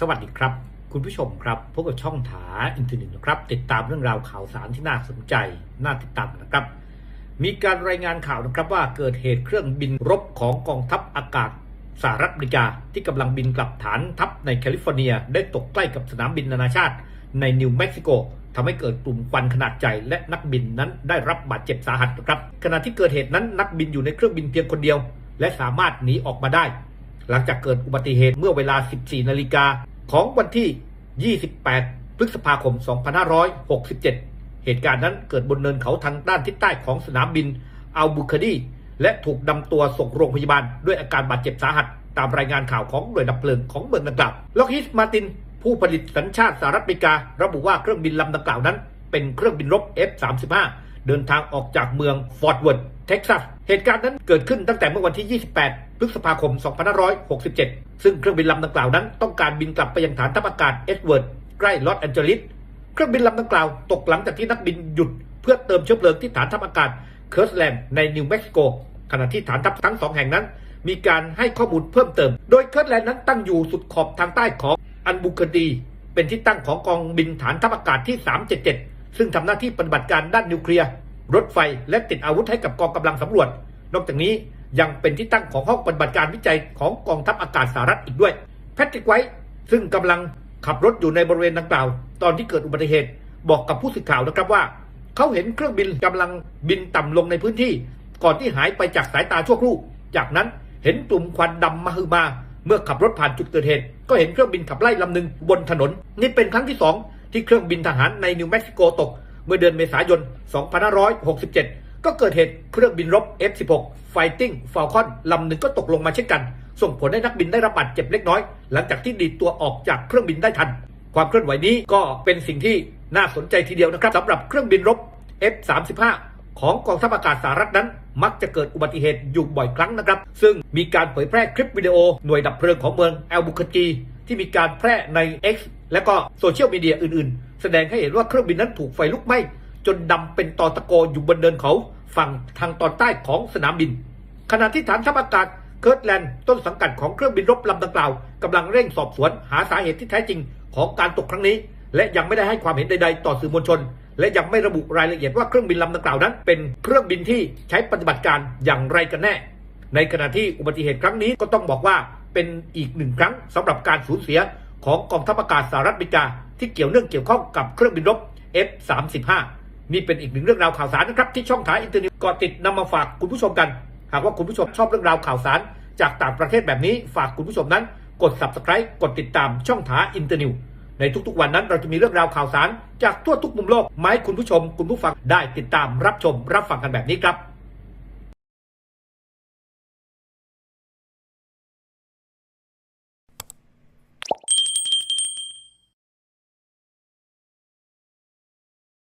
สวัสดีครับ คุณผู้ชมครับพบกับช่องถาอินเทอร์เน็ตนะครับ ติดตามเรื่องราวข่าวสารที่น่าสนใจ น่าติดตามนะครับ มีการรายงานข่าวนะครับว่าเกิดเหตุเครื่องบินรบของกองทัพอากาศสหรัฐอเมริกา ที่กำลังบินกลับฐานทัพในแคลิฟอร์เนีย ได้ตกใกล้กับสนามบินนานาชาติ ในนิวเม็กซิโกทำให้เกิดกลุ่มควันขนาดใหญ่และนักบินนั้นได้รับบาดเจ็บสาหัสนะครับขณะที่เกิดเหตุนั้นนักบินอยู่ในเครื่องบินเพียงคนเดียว และสามารถหนีออกมาได้หลังจากเกิดอุบัติเหตุเมื่อเวลา 14 นาฬิกา ของวันที่ 28 พฤษภาคม 2567 เหตุการณ์นั้นเกิดบนเนินเขาทางด้านทิศใต้ของสนามบินอัลบูคาดี และถูกนำตัวส่งโรงพยาบาลด้วยอาการบาดเจ็บสาหัส ตามรายงานข่าวของหน่วยดับเพลิงของเมืองดังกล่าวล็อกฮิสมาติน ผู้ผลิตสัญชาติสหรัฐอเมริการะบุว่าเครื่องบินลำดังกล่าวนั้น เป็นเครื่องบินรบ F-35 เดินทางออกจากเมืองฟอร์ตเวิร์ธ เท็กซัส เหตุการณ์นั้นเกิดขึ้นตั้งแต่เมื่อวันที่ 28 พฤษภาคม 2567 ซึ่งเครื่องบินลำดังกล่าวนั้นต้องการบินกลับไปยังฐานทัพอากาศเอ็ดเวิร์ดใกล้ลอสแอนเจลิส เครื่องบินลำดังกล่าวตกหลังจากที่นักบินหยุด เพื่อเติมเชื้อเพลิงที่ฐานทัพอากาศเคิร์สแลนด์ในนิวเม็กซิโก ขณะที่ฐานทัพทั้งสองแห่งนั้น มีการให้ข้อมูลเพิ่มเติม โดยเคิร์สแลนด์นั้นตั้งอยู่สุดขอบทางใต้ของอันบูคดี เป็นที่ตั้งของกองบินฐานทัพอากาศที่ 377 ซึ่งทำหน้าที่ปฏิบัติการด้านนิวเคลียร์ รถไฟและติดอาวุธให้กับกองกำลังสำรวจ นอกจากนี้ยังเป็นที่ตั้งของห้องปฏิบัติการวิจัยของกองทัพอากาศสหรัฐอีกด้วย แพทริกไว้ซึ่งกำลังขับรถอยู่ในบริเวณดังกล่าว ตอนที่เกิดอุบัติเหตุ บอกกับผู้สื่อข่าวนะครับว่า เขาเห็นเครื่องบินกำลังบินต่ำลงในพื้นที่ ก่อนที่หายไปจากสายตาชั่วครู่ จากนั้นเห็นกลุ่มควันดำมหึมา เมื่อขับรถผ่านจุดเกิดเหตุ ก็เห็นเครื่องบินขับไล่ลำหนึ่งบนถนน นี่เป็นครั้งที่สองที่เครื่องบินทหารในนิวเม็กซิโกตก เมื่อเดือนเมษายน 2567 ก็เกิดเหตุเครื่องบินรบ F-16 Fighting Falcon ลำหนึ่งก็ตกลงมาเช่นกัน ส่งผลให้นักบินได้รับบาดเจ็บเล็กน้อย หลังจากที่ดีดตัวออกจากเครื่องบินได้ทัน ความเคลื่อนไหวนี้ก็เป็นสิ่งที่น่าสนใจทีเดียวนะครับสำหรับเครื่องบินรบ F-35 ของกองทัพอากาศสหรัฐนั้น มักจะเกิดอุบัติเหตุอยู่บ่อยครั้งนะครับ ซึ่งมีการเผยแพร่คลิปวิดีโอหน่วยดับเพลิงของเมืองแอลบุคกีที่มีการแพร่ใน X และก็โซเชียลมีเดียอื่นๆ สดงให้เห็นว่าเครื่องบินนั้นถูกไฟลุกไหม้จนดำเป็นตอตะโกอยู่บนเนินเขาฝั่งทางตอนใต้ของสนามบิน ขณะที่ฐานทัพอากาศเคิร์ตแลนด์ต้นสังกัดของเครื่องบินรบลำดังกล่าวกำลังเร่งสอบสวนหาสาเหตุที่แท้จริงของการตกครั้งนี้ และยังไม่ได้ให้ความเห็นใด ๆ ต่อสื่อมวลชน และยังไม่ระบุรายละเอียดว่าเครื่องบินลำดังกล่าวนั้น เป็นเครื่องบินที่ใช้ปฏิบัติการอย่างไรกันแน่ ในขณะที่อุบัติเหตุครั้งนี้ก็ต้องบอกว่าเป็นอีกหนึ่งครั้งสำหรับการสูญเสียของกองทัพอากาศสหรัฐอเมริกา ที่เกี่ยวเนื่องเกี่ยวข้องกับเครื่องบินรบ F-35 นี่เป็นอีกหนึ่งเรื่องราวข่าวสารนะครับที่ช่องทางอินเทอร์เน็ตก็ติดนำมาฝากคุณผู้ชมกัน หากว่าคุณผู้ชมชอบเรื่องราวข่าวสาร จากต่างประเทศแบบนี้ฝากคุณผู้ชมนั้น กด subscribe กดติดตามช่องทางอินเตอร์นิวในทุกๆวันนั้นเราจะมีเรื่องราวข่าวสาร จากทั่วทุกมุมโลกมาให้คุณผู้ชม คุณผู้ฟังได้ติดตามรับชมรับฟังกันแบบนี้ครับ